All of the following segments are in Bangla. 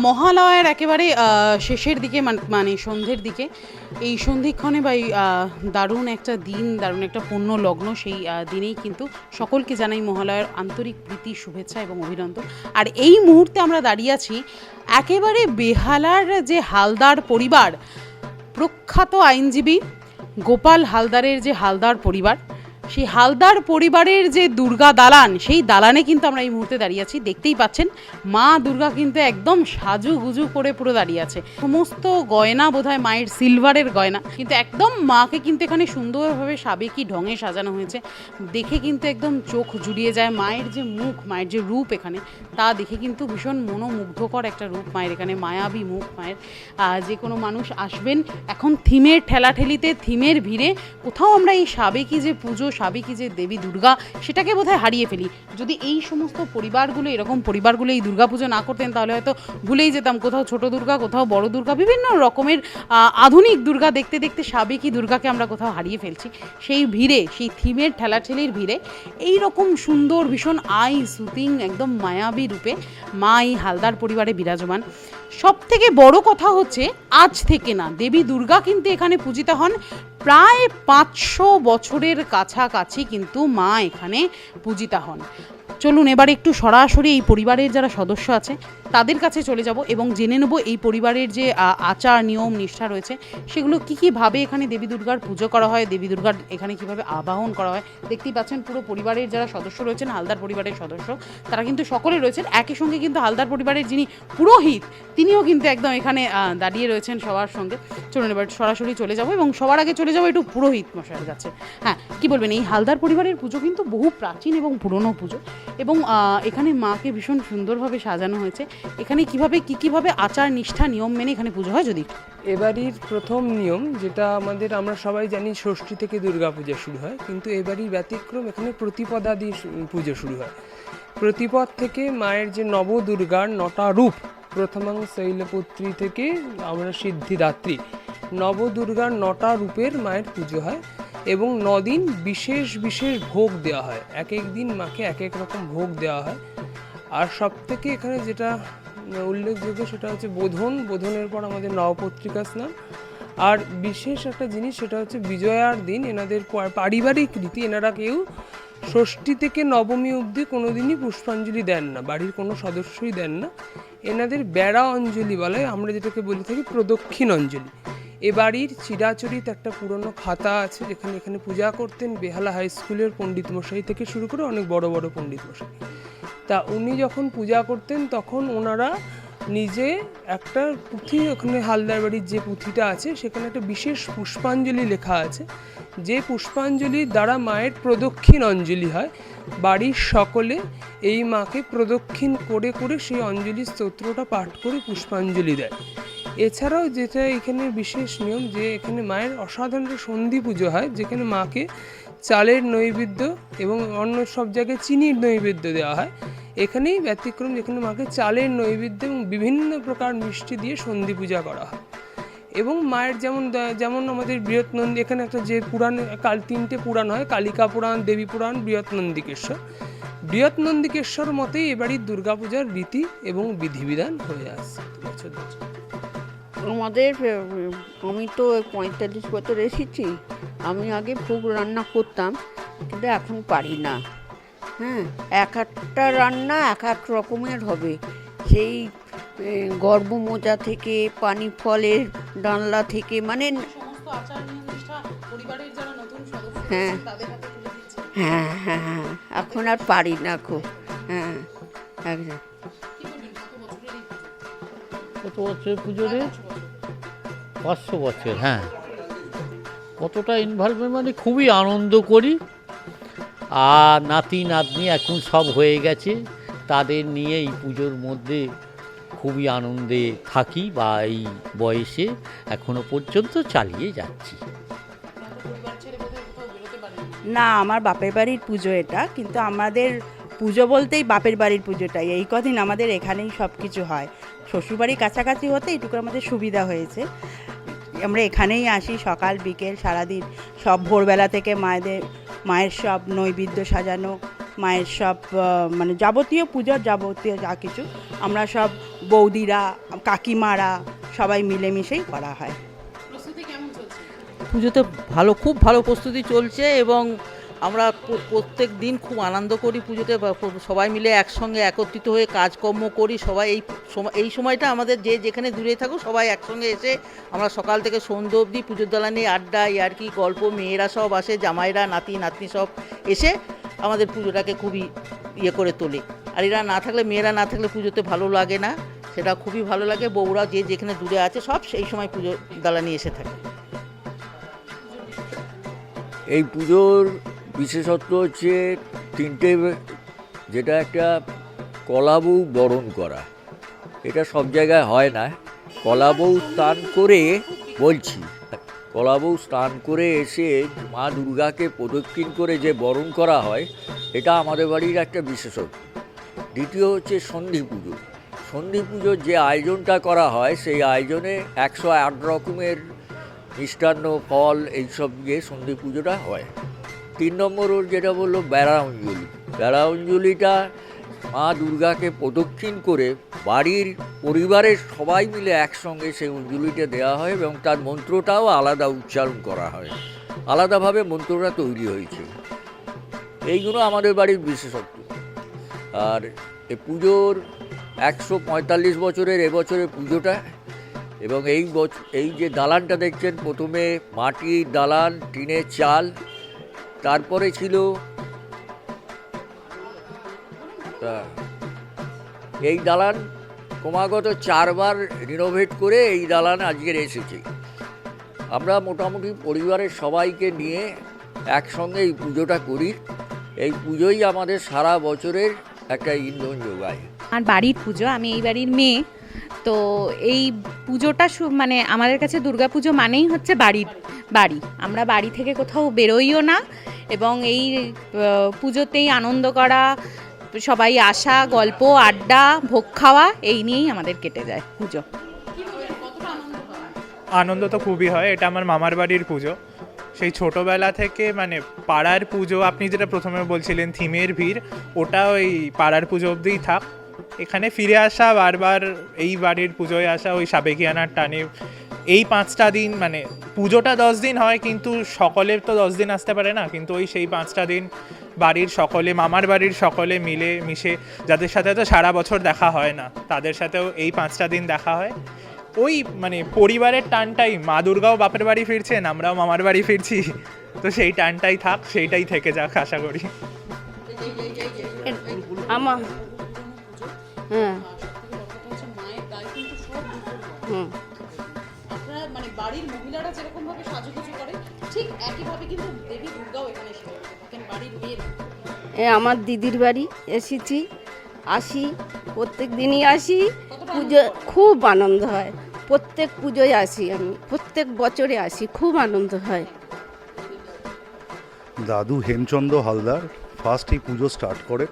মহালয়ার একেবারে শেষের দিকে, মান- মানে সন্ধ্যের দিকে, এই সন্ধিক্ষণে বা এই দারুণ একটা দিন, দারুণ একটা পূর্ণ লগ্ন সেই দিনেই কিন্তু সকলকে জানাই মহালয়ার আন্তরিক প্রীতি, শুভেচ্ছা এবং অভিনন্দন। আর এই মুহূর্তে আমরা দাঁড়িয়ে আছি একেবারে বেহালার যে হালদার পরিবার, প্রখ্যাত আইনজীবী গোপাল হালদারের যে হালদার পরিবার সেই হালদার পরিবারের যে দুর্গা দালান, সেই দালানে কিন্তু আমরা এই মুহূর্তে দাঁড়িয়ে আছি। দেখতেই পাচ্ছেন, মা দুর্গা কিন্তু একদম সাজু গুজু করে পুরো দাঁড়িয়ে আছে। সমস্ত গয়না বোধহয় মায়ের সিলভারের গয়না, কিন্তু একদম মাকে কিন্তু এখানে সুন্দরভাবে সাবেকি ঢঙে সাজানো হয়েছে। দেখে কিন্তু একদম চোখ জুড়িয়ে যায় মায়ের যে মুখ, মায়ের যে রূপ এখানে, তা দেখে কিন্তু ভীষণ মনোমুগ্ধকর একটা রূপ মায়ের এখানে, মায়াবী মুখ মায়ের। যে কোনো মানুষ আসবেন, এখন থিমের ঠেলাঠেলিতে, থিমের ভিড়ে কোথাও আমরা এই সাবেকি যে পুজো সাবেকি যে দেবী দুর্গা, সেটাকে বোধহয় হারিয়ে ফেলি। যদি এই সমস্ত পরিবারগুলো, এরকম পরিবারগুলো এই দুর্গা পুজো না করতেন, তাহলে হয়তো ভুলেই যেতাম। কোথাও ছোট দুর্গা, কোথাও বড় দুর্গা, বিভিন্ন রকমের আধুনিক দুর্গা দেখতে দেখতে সাবেকি দুর্গাকে আমরা কোথাও হারিয়ে ফেলছি। সেই ভিড়ে, সেই থিমের ঠেলাঠেলির ভিড়ে এই রকম সুন্দর, ভীষণ আই সুতিং, একদম মায়াবী রূপে মা এই হালদার পরিবারে বিরাজমান। সব থেকে বড় কথা হচ্ছে, আজ থেকে না, দেবী দুর্গা কিন্তু এখানে পূজিত হন প্রায় পাঁচশো বছরের কাছাকাছি কিন্তু মা এখানে পূজিতা হন। চলুন এবার একটু সরাসরি এই পরিবারের যারা সদস্য আছে, তাদের কাছে চলে যাব এবং জেনে নেব এই পরিবারের যে আচার, নিয়ম, নিষ্ঠা রয়েছে, সেগুলো কী কীভাবে এখানে দেবী দুর্গার পুজো করা হয়, দেবী দুর্গার এখানে কীভাবে আবাহন করা হয়, দেখতেই পাচ্ছেন পুরো পরিবারের যারা সদস্য রয়েছেন, হালদার পরিবারের সদস্য, তারা কিন্তু সকলে রয়েছেন। একই সঙ্গে কিন্তু হালদার পরিবারের যিনি পুরোহিত, তিনিও কিন্তু একদম এখানে দাঁড়িয়ে রয়েছেন সবার সঙ্গে। চলুন এবার সরাসরি চলে যাব এবং সবার আগে চলে যাব একটু পুরোহিত মশাইয়ের কাছে। হ্যাঁ কি বলবেন? এই হালদার পরিবারের পুজো কিন্তু বহু প্রাচীন এবং পুরনো পুজো এবং এখানে মাকে ভীষণ সুন্দরভাবে সাজানো হয়েছে। এখানে কীভাবে, কি কীভাবে আচার, নিষ্ঠা, নিয়ম মেনে এখানে পুজো হয় যদি? এবাড়ির প্রথম নিয়ম যেটা আমাদের, আমরা সবাই জানি ষষ্ঠী থেকে দুর্গা পূজা শুরু হয়, কিন্তু এবারই ব্যতিক্রম এখানে প্রতিপদা দিয়ে পুজো শুরু হয়। প্রতিপদ থেকে মায়ের যে নবদুর্গার নটা রূপ প্রথমাং শৈলপুত্রী থেকে আমরা সিদ্ধিদাত্রী। নবদুর্গার নটা রূপের মায়ের পুজো হয় এবং নদিন বিশেষ বিশেষ ভোগ দেওয়া হয়। এক এক দিন মাকে এক এক রকম ভোগ দেওয়া হয়। আর সব থেকে এখানে যেটা উল্লেখযোগ্য সেটা হচ্ছে বোধন। বোধনের পর আমাদের নবপত্রিকা স্নান। আর বিশেষ একটা জিনিস সেটা হচ্ছে বিজয়ার দিন এনাদের পারিবারিক রীতি। এনারা কেউ ষষ্ঠী থেকে নবমী অবধি কোনোদিনই পুষ্পাঞ্জলি দেন না, বাড়ির কোনো সদস্যই দেন না। এনাদের বেড়া অঞ্জলি বলে আমরা যেটাকে বলে থাকি প্রদক্ষিণ অঞ্জলি। এ বাড়ির চিরাচরিত একটা পুরনো খাতা আছে যেখানে এখানে পূজা করতেন বেহালা হাই স্কুলের পণ্ডিত মশাই থেকে শুরু করে অনেক বড় বড় পণ্ডিত মশাই। তা উনি যখন পূজা করতেন তখন ওনারা নিজে একটা পুঁথি, ওখানে হালদার বাড়ির যে পুঁথিটা আছে সেখানে একটা বিশেষ পুষ্পাঞ্জলি লেখা আছে। যে পুষ্পাঞ্জলির দ্বারা মায়ের প্রদক্ষিণ অঞ্জলি হয়, বাড়ির সকলে এই মাকে প্রদক্ষিণ করে করে সেই অঞ্জলি স্তোত্রটা পাঠ করে পুষ্পাঞ্জলি দেয়। এছাড়াও যেটা এখানে বিশেষ নিয়ম যে এখানে মায়ের অসাধারণ সন্ধি পুজো হয়, যেখানে মাকে চালের নৈবেদ্য এবং অন্য সব জায়গায় চিনির নৈবেদ্য দেওয়া হয়। এখানেই ব্যতিক্রম যেখানে মাকে চালের নৈবেদ্য এবং বিভিন্ন প্রকার মিষ্টি দিয়ে সন্ধি পূজা করা হয়। এবং মায়ের যেমন যেমন আমাদের বৃহৎ নন্দী, এখানে একটা যে পুরাণ, কাল তিনটে পুরাণ হয়, কালিকা পুরাণ, দেবী পুরাণ, বৃহৎ নন্দিকেশ্বর। বৃহৎ নন্দিকেশ্বর মতেই এবারই দুর্গাপূজার রীতি এবং বিধিবিধান হয়ে আসছে। বছর বছর। আমাদের আমি তো পঁয়তাল্লিশ বছর এসেছি, আমি আগে ভোগ রান্না করতাম, কিন্তু এখন পারি না। হ্যাঁ এক একটা রান্না এক এক রকমের হবে। সেই মোজা থেকে পানি ফলের ডানলা থেকে মানে হ্যাঁ। হ্যাঁ হ্যাঁ হ্যাঁ এখন আর পারি না খুব। হ্যাঁ একদম। কত বছরের এই বছর পুজো রে? বছর। পাঁচশো বছর হ্যাঁ। কতটা ইনভলভমেন্ট মানে খুবই আনন্দ করি। আর নাতি নাতনি এখন সব হয়ে গেছে। তাদের নিয়ে এই পুজোর মধ্যে খুবই আনন্দে থাকি বা এই বয়সে এখনও পর্যন্ত চালিয়ে যাচ্ছি। না। আমার বাপের বাড়ির পুজো এটা, কিন্তু আমাদের পুজো বলতেই বাপের বাড়ির পুজোটাই। এই কদিন আমাদের এখানেই সব কিছু হয়। শ্বশুরবাড়ির কাছাকাছি হতে এইটুকু আমাদের সুবিধা হয়েছে। আমরা এখানেই আসি সকাল, বিকেল, সারাদিন। সব ভোরবেলা থেকে মায়েদের, মায়ের সব নৈবেদ্য সাজানো, মায়ের সব মানে যাবতীয় পুজোর যাবতীয় যা কিছু, আমরা সব বৌদিরা কাকিমারা সবাই মিলেমিশেই করা হয়। প্রস্তুতি কেমন চলছে? পুজোতে ভালো খুব ভালো প্রস্তুতি চলছে এবং আমরা প্রত্যেক দিন খুব আনন্দ করি পুজোতে। সবাই মিলে একসঙ্গে একত্রিত হয়ে কাজকর্ম করি। সবাই এই সময় এই সময়টা আমাদের যে যেখানে দূরে থাকুক সবাই একসঙ্গে এসে আমরা সকাল থেকে সন্ধ্যে অবধি পুজোর দালানে আড্ডা ইয়ার্কি গল্প মেয়েরা সব আসে জামাইরা নাতি নাতনি সব এসে আমাদের পুজোটাকে খুবই ইয়ে করে তোলে। আর এরা না থাকলে মেয়েরা না থাকলে পুজোতে ভালো লাগে না। সেটা খুবই ভালো লাগে, বউরা যে যেখানে দূরে আছে সব সেই সময় পুজো দালানি এসে থাকে। এই পুজোর বিশেষত্ব হচ্ছে তিনটে যেটা একটা কলাবউ বরণ করা। এটা সব জায়গায় হয় না। কলাবউ স্নান করে বলছি কলাবউ স্নান করে এসে মা দুর্গাকে প্রদক্ষিণ করে যে বরণ করা হয়, এটা আমাদের বাড়ির একটা বিশেষত্ব। দ্বিতীয় হচ্ছে সন্ধি পুজো। সন্ধি পুজোর যে আয়োজনটা করা হয়, সেই আয়োজনে একশো আট রকমের মিষ্টান্ন, ফল এইসব দিয়ে সন্ধি পুজোটা হয়। তিন নম্বর ওর যেটা বলল, বেড়া অঞ্জলি। বেড়া অঞ্জলিটা মা দুর্গাকে প্রদক্ষিণ করে বাড়ির পরিবারের সবাই মিলে একসঙ্গে সেই অঞ্জলিটা দেওয়া হয় এবং তার মন্ত্রটাও আলাদা উচ্চারণ করা হয়। আলাদাভাবে মন্ত্রটা তৈরি হয়েছে। এইগুলো আমাদের বাড়ির বিশেষত্ব। আর এই পুজোর একশো পঁয়তাল্লিশ বছরের এবছরের পুজোটা এবং এই এই যে দালানটা দেখছেন, প্রথমে মাটির দালান টিনের চাল, তারপরে ছিল এই দালান ক্রমাগত চারবার রিনোভেট করে এই দালান আজকের এসেছে। আমরা মোটামুটি পরিবারের সবাইকে নিয়ে একসঙ্গে এই পুজোটা করি। এই পুজোই আমাদের সারা বছরের একটা ইন্ধন যোগায়। আর বাড়ির পুজো, আমি এই বাড়ির মেয়ে। তো এই পুজোটা মানে আমাদের কাছে পুজো মানেই হচ্ছে বাড়ির বাড়ি। আমরা বাড়ি থেকে কোথাও বেরোইও না এবং এই পুজোতেই আনন্দ করা, সবাই আসা, গল্প, আড্ডা, ভোগ খাওয়া, এই নিয়েই আমাদের কেটে যায় পুজো। আনন্দ তো খুবই হয়, এটা আমার মামার বাড়ির পুজো। সেই ছোটবেলা থেকে মানে পাড়ার পুজো, আপনি যেটা প্রথমে বলছিলেন, থিমের ভিড়, ওটা ওই পাড়ার পুজো অবধিই থাক। এখানে ফিরে আসা, বারবার এই বাড়ির পুজোয় আসা, ওই সাবেকিয়ানার টানে। এই পাঁচটা দিন মানে পুজোটা দশ দিন হয়, কিন্তু সকলের তো দশ দিন আসতে পারে না। কিন্তু ওই সেই পাঁচটা দিন বাড়ির সকলে, মামার বাড়ির সকলে মিলে মিশে, যাদের সাথে তো সারা বছর দেখা হয় না, তাদের সাথেও এই পাঁচটা দিন দেখা হয়। ওই মানে পরিবারের টানটাই, মা দুর্গাও বাপের বাড়ি ফিরছেন, আমরাও মামার বাড়ি ফিরছি। তো সেই টানটাই থাক, সেইটাই থেকে যাক, আশা করি। আমার হ্যাঁ। হুম। আপনারা মানে বাড়ির মহিলারা যেরকম ভাবে সাজুগুজু করে ঠিক একইভাবে কিন্তু দেবী দুর্গাও এখানে সেরে থাকেন বাড়ির মেয়েরা। এ আমার দিদির বাড়ি এসেছি আসি প্রত্যেক দিনই আসি পুজো খুব আনন্দ হয়। প্রত্যেক পুজোয় আসি আমি প্রত্যেক বছরে আসি খুব আনন্দ হয়। দাদু হেমচন্দ্র হালদার ফার্স্ট এই পুজো স্টার্ট করে।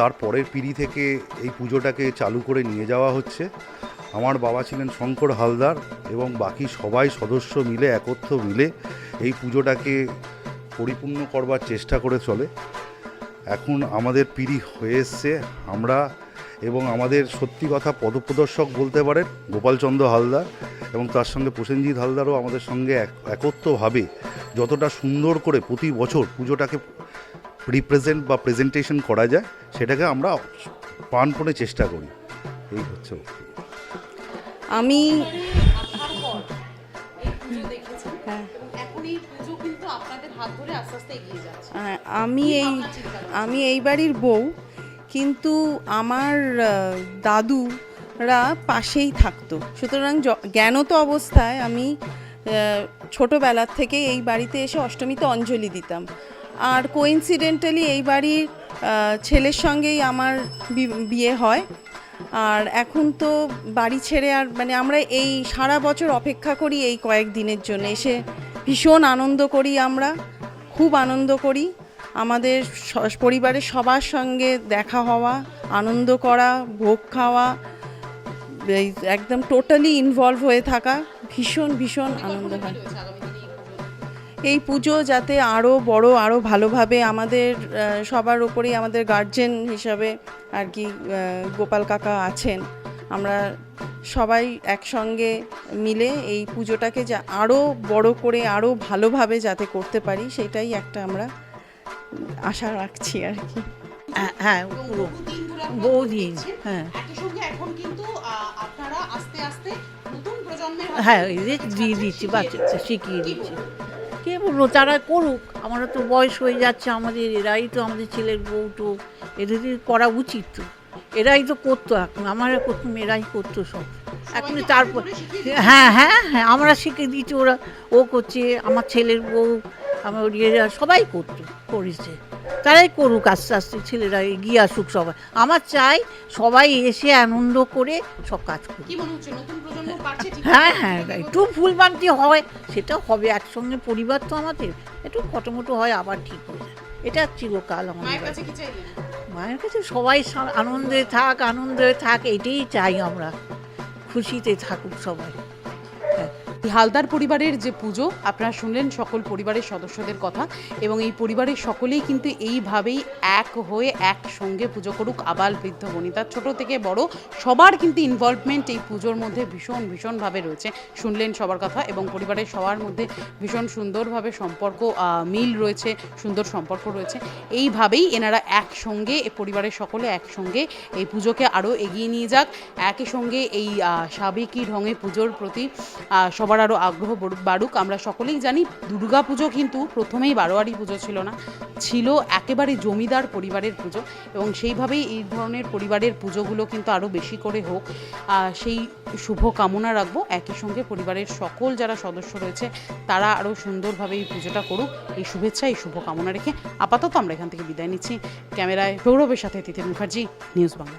তারপরের পিড়ি থেকে এই পুজোটাকে চালু করে নিয়ে যাওয়া হচ্ছে। আমার বাবা ছিলেন শঙ্কর হালদার এবং বাকি সবাই সদস্য মিলে, একত্র মিলে এই পুজোটাকে পরিপূর্ণ করবার চেষ্টা করে চলে। এখন আমাদের পিড়ি হয়ে এসছে। আমরা এবং আমাদের সত্যি কথা পদপ্রদর্শক বলতে পারেন গোপালচন্দ্র হালদার এবং তার সঙ্গে প্রসেনজিৎ হালদারও আমাদের সঙ্গে এক, একত্রভাবে যতটা সুন্দর করে প্রতি বছর পুজোটাকে রিপ্রেজেন্ট বা প্রেজেন্টেশন করা যায় সেটাকে আমরা প্রাণপণে চেষ্টা করি। এই হচ্ছে আমি হ্যাঁ। এবং এখন এই পুজো কিন্তু আপনাদের হাত ধরে আস্তে আস্তে এগিয়ে যাচ্ছে আহ, আমি এই আমি এই বাড়ির বউ কিন্তু আমার দাদুরা পাশেই থাকতো। সুতরাং জ্ঞানত অবস্থায় আমি ছোটোবেলার ছোটবেলার থেকে এই বাড়িতে এসে অষ্টমীতে অঞ্জলি দিতাম। আর কোইন্সিডেন্টালি এই বাড়ির ছেলের সঙ্গেই আমার বিয়ে হয়। আর এখন তো বাড়ি ছেড়ে আর মানে আমরা এই সারা বছর অপেক্ষা করি এই কয়েক দিনের জন্য। এসে ভীষণ আনন্দ করি আমরা, খুব আনন্দ করি। আমাদের পরিবারের সবার সঙ্গে দেখা হওয়া, আনন্দ করা, ভোগ খাওয়া একদম টোটালি ইনভলভ হয়ে থাকা। ভীষণ ভীষণ আনন্দ হয়। এই পুজো যাতে আরও বড় আরও ভালোভাবে আমাদের সবার ওপরেই আমাদের গার্জেন হিসাবে আর কি গোপাল কাকা আছেন আমরা সবাই একসঙ্গে মিলে এই পুজোটাকে যা আরও বড় করে আরও ভালোভাবে যাতে করতে পারি সেটাই একটা আমরা আশা রাখছি আর কি। হ্যাঁ বহুদিন হ্যাঁ। একই সঙ্গে এখন কিন্তু আপনারা আস্তে আস্তে নতুন প্রজন্মের হ্যাঁ এদের দিয়ে দিচ্ছি বাচ্চাদের শিখিয়ে দিচ্ছি। বলব তারা করুক আমরা তো বয়স হয়ে যাচ্ছে আমাদের এরাই তো আমাদের ছেলের বউ তো এদের করা উচিত তো। এরাই তো করতো এখন আমার প্রথম এরাই করতো সব। এখন তারপর হ্যাঁ হ্যাঁ হ্যাঁ আমরা শিখে দিচ্ছি ওরা ও করছে আমার ছেলের বউ আমার ইয়েরা সবাই করতো করেছে। তারাই করুক আস্তে আস্তে ছেলেরা এগিয়ে আসুক সবাই। আমার চাই সবাই এসে আনন্দ করে সব কাজ করুক। ঠিক হ্যাঁ হ্যাঁ একটু ভুল ভ্রান্তি হয় সেটা হবে একসঙ্গে পরিবার তো আমাদের একটু খটোমটো হয় আবার ঠিক হয়ে যায়। এটা চিরকাল আমাদের কাছে মায়ের কাছে সবাই আনন্দে থাক আনন্দে থাক এটাই চাই আমরা। খুশিতে থাকুক সবাই। হালদার পরিবারের যে পুজো আপনারা শুনলেন সকল পরিবারের সদস্যদের কথা এবং এই পরিবারের সকলেই কিন্তু এইভাবেই এক হয়ে একসঙ্গে পুজো করুক আবাল বৃদ্ধ বনিতা ছোট থেকে বড় সবার কিন্তু ইনভলভমেন্ট এই পুজোর মধ্যে ভীষণ ভীষণভাবে রয়েছে। শুনলেন সবার কথা এবং পরিবারের সবার মধ্যে ভীষণ সুন্দরভাবে সম্পর্ক মিল রয়েছে সুন্দর সম্পর্ক রয়েছে। এইভাবেই এনারা একসঙ্গে পরিবারের সকলে একসঙ্গে এই পুজোকে আরও এগিয়ে নিয়ে যাক। একই সঙ্গে এই সাবেকি ঢঙে পুজোর প্রতি আহ, সবার আরও আগ্রহ বাড়ুক, আমরা সকলেই জানি দুর্গা পুজো কিন্তু প্রথমেই বারোয়ারি পুজো ছিল না, ছিল একেবারে জমিদার পরিবারের পুজো এবং সেইভাবেই এই ধরনের পরিবারের পুজোগুলো কিন্তু আরও বেশি করে হোক। সেই শুভ কামনা রাখব। একই সঙ্গে পরিবারের সকল যারা সদস্য রয়েছে, তারা আরও সুন্দরভাবে এই পুজোটা করুক। এই শুভেচ্ছা, এই শুভ কামনা রেখে আপাতত আমরা এখান থেকে বিদায় নিচ্ছি। ক্যামেরায় সৌরভের সাথে তিতির মুখার্জি, নিউজ বাংলা।